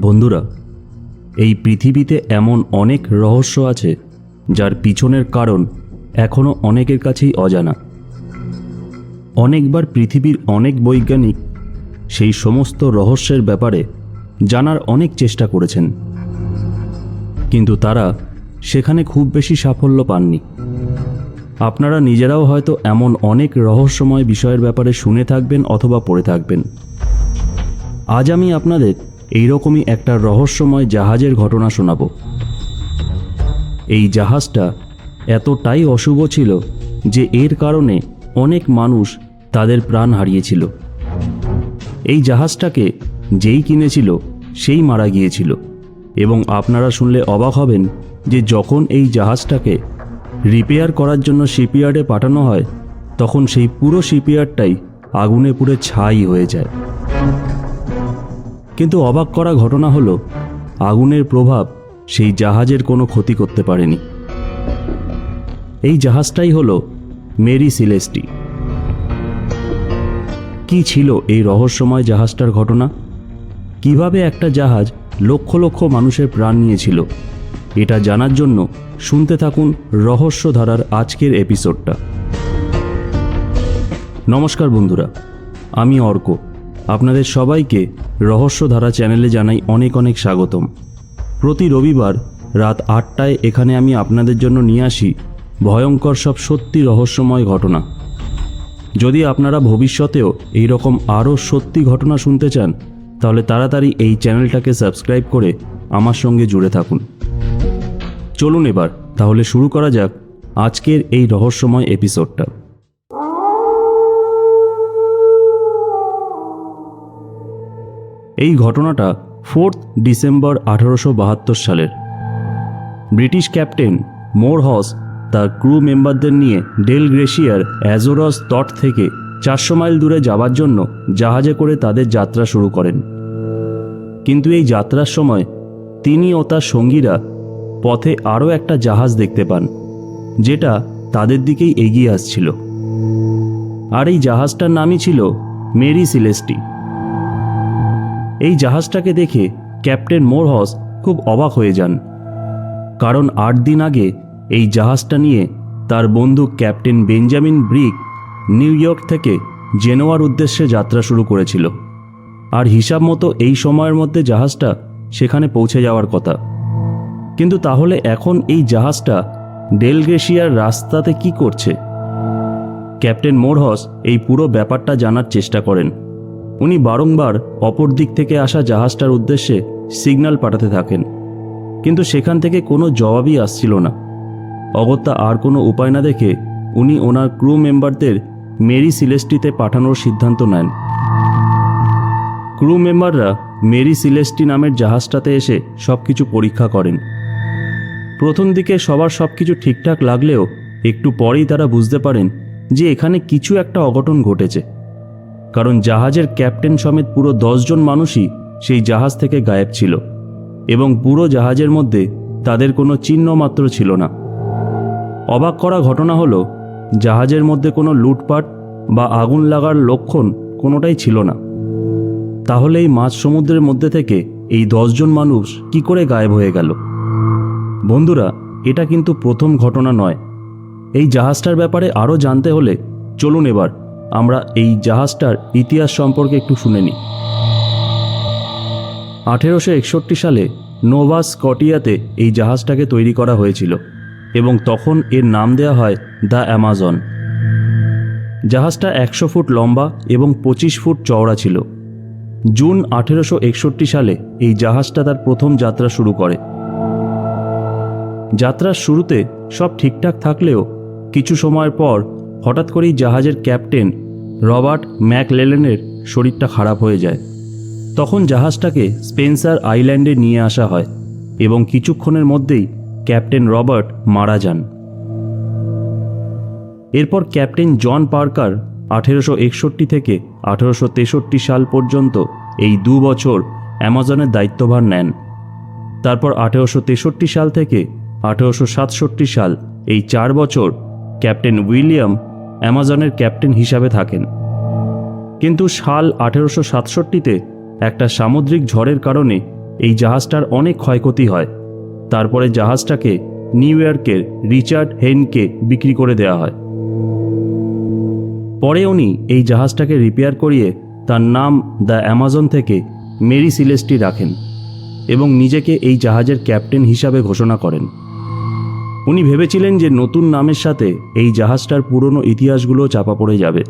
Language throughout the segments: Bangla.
বন্ধুরা, এই পৃথিবীতে এমন অনেক রহস্য আছে যার পিছনের কারণ এখনও অনেকের কাছেই অজানা। অনেকবার পৃথিবীর অনেক বৈজ্ঞানিক সেই সমস্ত রহস্যের ব্যাপারে জানার অনেক চেষ্টা করেছেন। কিন্তু তারা সেখানে খুব বেশি সাফল্য পাননি। আপনারা নিজেরাও হয়তো এমন অনেক রহস্যময় বিষয়ের ব্যাপারে শুনে থাকবেন অথবা পড়ে থাকবেন। আজ আমি আপনাদের এইরকমই একটা রহস্যময় জাহাজের ঘটনা শোনাব। এই জাহাজটা এতটাই অশুভ ছিল যে এর কারণে অনেক মানুষ তাদের প্রাণ হারিয়েছিল। এই জাহাজটাকে যেই কিনেছিল, সেই মারা গিয়েছিল। এবং আপনারা শুনলে অবাক হবেন যে যখন এই জাহাজটাকে রিপেয়ার করার জন্য শিপইয়ার্ডে পাঠানো হয়, তখন সেই পুরো শিপইয়ার্ডটাই আগুনে পুড়ে ছাই হয়ে যায়। কিন্তু অবাক করা ঘটনা হলো, আগুনের প্রভাব সেই জাহাজের কোনো ক্ষতি করতে পারেনি। এই জাহাজটাই হলো মেরি সিলেস্টি। কি ছিল এই রহস্যময় জাহাজটার ঘটনা? কীভাবে একটা জাহাজ লক্ষ লক্ষ মানুষের প্রাণ নিয়েছিল। এটা জানার জন্য শুনতে থাকুন রহস্য ধারার আজকের এপিসোডটা। নমস্কার বন্ধুরা, আমি অর্ক। আপনাদের সবাইকে রহস্যধারা চ্যানেলে জানাই অনেক অনেক স্বাগতম। প্রতি রবিবার রাত আটটায় এখানে আমি আপনাদের জন্য নিয়ে আসি ভয়ঙ্কর সব সত্যি রহস্যময় ঘটনা। যদি আপনারা ভবিষ্যতেও এই রকম আরও সত্যি ঘটনা শুনতে চান তাহলে তাড়াতাড়ি এই চ্যানেলটাকে সাবস্ক্রাইব করে আমার সঙ্গে জুড়ে থাকুন। চলুন এবার, তাহলে শুরু করা যাক আজকের এই রহস্যময় এপিসোডটা। এই ঘটনাটা ফোর্থ ডিসেম্বর আঠারোশো বাহাত্তর সালের। ব্রিটিশ ক্যাপ্টেন মোর হস তার ক্রু মেম্বারদের নিয়ে ডেল গ্রেশিয়ার অ্যাজোরস তট থেকে চারশো মাইল দূরে যাবার জন্য জাহাজে করে তাদের যাত্রা শুরু করেন। কিন্তু এই যাত্রার সময় তিনি ও তার সঙ্গীরা পথে আরও একটা জাহাজ দেখতে পান, যেটা তাদের দিকেই এগিয়ে আসছিল। আর এই জাহাজটার নামই ছিল মেরি সিলেস্টি। এই জাহাজটাকে দেখে ক্যাপ্টেন মোরহস খুব অবাক হয়ে যান, কারণ আট দিন আগে এই জাহাজটা নিয়ে তার বন্ধু captain Benjamin Briggs New York থেকে জেনোয়ার উদ্দেশ্যে যাত্রা শুরু করেছিল। আর হিসাব মতো এই সময়ের মধ্যে জাহাজটা সেখানে পৌঁছে যাওয়ার কথা। কিন্তু তাহলে এখন এই জাহাজটা ডেলগ্রেশিয়ার রাস্তাতে কি করছে? ক্যাপ্টেন মোরহস এই পুরো ব্যাপারটা জানার চেষ্টা করেন। উনি বারংবার অপর দিক থেকে আসা জাহাজটার উদ্দেশ্যে সিগন্যাল পাঠাতে থাকেন। কিন্তু সেখান থেকে কোনো জবাবই আসছিল না। অগত্যা আর কোনো উপায় না দেখে উনি ওনার ক্রু মেম্বারদের মেরি সিলেস্টিতে পাঠানোর সিদ্ধান্ত নেন। ক্রু মেম্বাররা মেরি সিলেস্টি নামের জাহাজটাতে এসে সব কিছু পরীক্ষা করেন। প্রথম দিকে সবার সব কিছু ঠিকঠাক লাগলেও একটু পরেই তারা বুঝতে পারেন যে এখানে কিছু একটা অঘটন ঘটেছে। কারণ জাহাজের ক্যাপ্টেন সমেত পুরো দশজন মানুষই সেই জাহাজ থেকে গায়েব ছিল এবং পুরো জাহাজের মধ্যে তাদের কোনো চিহ্ন মাত্র ছিল না। অবাক করা ঘটনা হলো জাহাজের মধ্যে কোনো লুটপাট বা আগুন লাগার লক্ষণ কোনোটাই ছিল না। তাহলে এই মাঝ সমুদ্রের মধ্যে থেকে এই দশজন মানুষ কি করে গায়েব হয়ে গেল? বন্ধুরা, এটা কিন্তু প্রথম ঘটনা নয়। এই জাহাজটার ব্যাপারে আরও জানতে হলে চলুন এবার আমরা এই জাহাজটার ইতিহাস সম্পর্কে একটু শুনে নিই। আঠেরোশো একষট্টি সালে নোভা স্কটিয়াতে এই জাহাজটাকে তৈরি করা হয়েছিল। এবং তখন এর নাম দেওয়া হয় দ্য অ্যামাজন। জাহাজটা একশো ফুট লম্বা এবং পঁচিশ ফুট চওড়া ছিল। জুন আঠেরোশো একষট্টি সালে এই জাহাজটা তার প্রথম যাত্রা শুরু করে। যাত্রার শুরুতে সব ঠিকঠাক থাকলেও কিছু সময়ের পর হঠাৎ করেই জাহাজের ক্যাপ্টেন রবার্ট ম্যাকলেলেনের শরীরটা খারাপ হয়ে যায়। তখন জাহাজটাকে স্পেন্সার আইল্যান্ডে নিয়ে আসা হয় এবং কিছুক্ষণের মধ্যেই ক্যাপ্টেন রবার্ট মারা যান। এরপর ক্যাপ্টেন জন পার্কার আঠেরোশো একষট্টি থেকে আঠেরোশো তেষট্টি সাল পর্যন্ত এই দু বছর অ্যামাজনের দায়িত্বভার নেন। তারপর আঠেরোশো তেষট্টি সাল থেকে আঠেরোশো সাতষট্টি সাল এই চার বছর ক্যাপ্টেন উইলিয়াম অ্যামাজনের ক্যাপ্টেন হিসাবে থাকেন। কিন্তু সাল আঠেরোশো সাতষট্টিতে একটা সামুদ্রিক ঝড়ের কারণে এই জাহাজটার অনেক ক্ষয়ক্ষতি হয়। তারপরে জাহাজটাকে নিউ ইয়র্কের রিচার্ড হেনকে বিক্রি করে দেওয়া হয়। পরে উনি এই জাহাজটাকে রিপেয়ার করিয়ে তার নাম দ্য অ্যামাজন থেকে মেরি সিলেস্টি রাখেন এবং নিজেকে এই জাহাজের ক্যাপ্টেন হিসাবে ঘোষণা করেন। উনি ভেবেছিলেন যে নতুন নামের সাথে এই জাহাজটার পুরনো ইতিহাসগুলো চাপা পড়ে যাবে।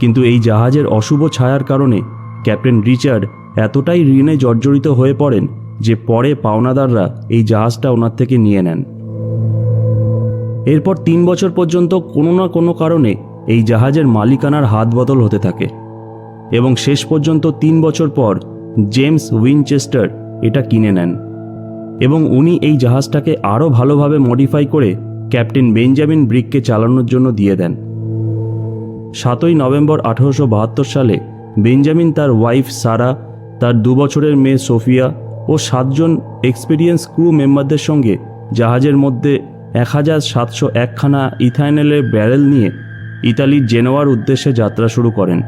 কিন্তু এই জাহাজের অশুভ ছায়ার কারণে ক্যাপ্টেন রিচার্ড এতটাই ঋণে জর্জরিত হয়ে পড়েন যে পরে পাওনাদাররা এই জাহাজটা ওনার থেকে নিয়ে নেন। এরপর তিন বছর পর্যন্ত কোনো না কোনো কারণে এই জাহাজের মালিকানার হাত বদল হতে থাকে এবং শেষ পর্যন্ত তিন বছর পর জেমস উইনচেস্টার এটা কিনে নেন এবং উনি এই জাহাজটাকে আরও ভালোভাবে মডিফাই করে ক্যাপ্টেন বেঞ্জামিন ব্রিককে চালানোর জন্য দিয়ে দেন। সাতই নভেম্বর আঠারোশো বাহাত্তর সালে বেঞ্জামিন তার ওয়াইফ সারা, তার দু বছরের মেয়ে সোফিয়া ও সাতজন এক্সপিরিয়েন্স ক্রু মেম্বারদের সঙ্গে জাহাজের মধ্যে এক হাজার সাতশো একখানা ইথাইনেলের ব্যারেল নিয়ে ইতালির জেনোয়ার উদ্দেশ্যে যাত্রা শুরু করেন।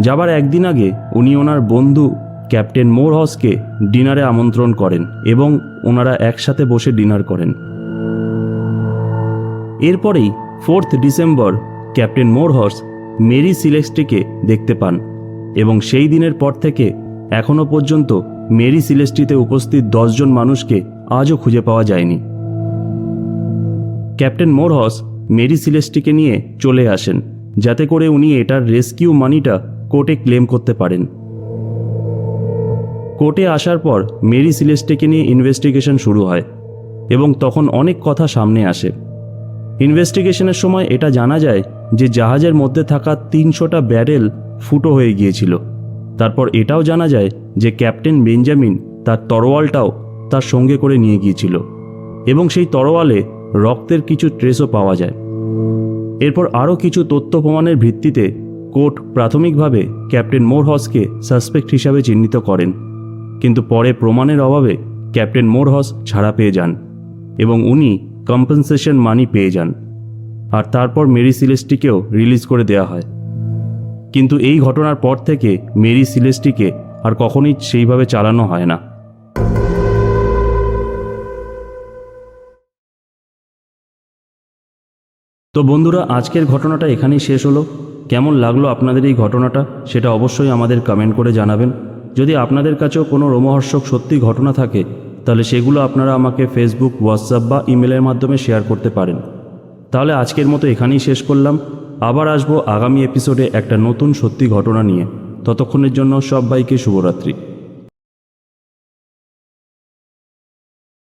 যাবার একদিন আগে উনি ওনার বন্ধু ক্যাপ্টেন মোরহসকে ডিনারে আমন্ত্রণ করেন এবং ওনারা একসাথে বসে ডিনার করেন। এরপরেই fourth December captain Morehouse Mary সিলেস্টিকে দেখতে পান এবং সেই দিনের পর থেকে এখনও পর্যন্ত মেরি সিলেস্টিতে উপস্থিত দশজন মানুষকে আজও খুঁজে পাওয়া যায়নি। ক্যাপ্টেন মোরহস মেরি সিলেস্টিকে নিয়ে চলে আসেন, যাতে করে উনি এটার রেস্কিউ মানিটা কোর্টে ক্লেম করতে পারেন। কোর্টে আসার পর মেরি সিলেস্টিকে নিয়ে ইনভেস্টিগেশন শুরু হয় এবং তখন অনেক কথা সামনে আসে। ইনভেস্টিগেশনের সময় এটা জানা যায় যে জাহাজের মধ্যে থাকা তিনশোটা ব্যারেল ফুটো হয়ে গিয়েছিল। তারপর এটাও জানা যায় যে ক্যাপ্টেন বেঞ্জামিন তার তরোয়ালটাও তার সঙ্গে করে নিয়ে গিয়েছিল এবং সেই তরোয়ালে রক্তের কিছু ট্রেসও পাওয়া যায়। এরপর আরও কিছু তথ্য প্রমাণের ভিত্তিতে কোর্ট প্রাথমিকভাবে ক্যাপ্টেন মোরহসকে সাসপেক্ট হিসাবে চিহ্নিত করেন। কিন্তু পরে প্রমাণের অভাবে ক্যাপ্টেন মোরহস ছাড়া পেয়ে যান এবং উনি কম্পেনসেশন মানি পেয়ে যান। আর তারপর মেরি সিলেস্টিকেও রিলিজ করে দেওয়া হয়। কিন্তু এই ঘটনার পর থেকে মেরি সিলেস্টিকে আর কখনই সেইভাবে চালানো হয় না। তো বন্ধুরা, আজকের ঘটনাটা এখানেই শেষ হলো। কেমন লাগল আপনাদের এই ঘটনাটা সেটা অবশ্যই আমাদের কমেন্ট করে জানাবেন। যদি আপনাদের কাছেও কোনো রোমহর্ষক সত্যি ঘটনা থাকে, তাহলে সেগুলো আপনারা আমাকে ফেসবুক হোয়াটসঅ্যাপ বা ইমেলের মাধ্যমে শেয়ার করতে পারেন। তাহলে আজকের মতো এখানেই শেষ করলাম। আবার আসব আগামী এপিসোডে একটা নতুন সত্যি ঘটনা নিয়ে। ততক্ষণের জন্য সব বাইকে শুভরাত্রি।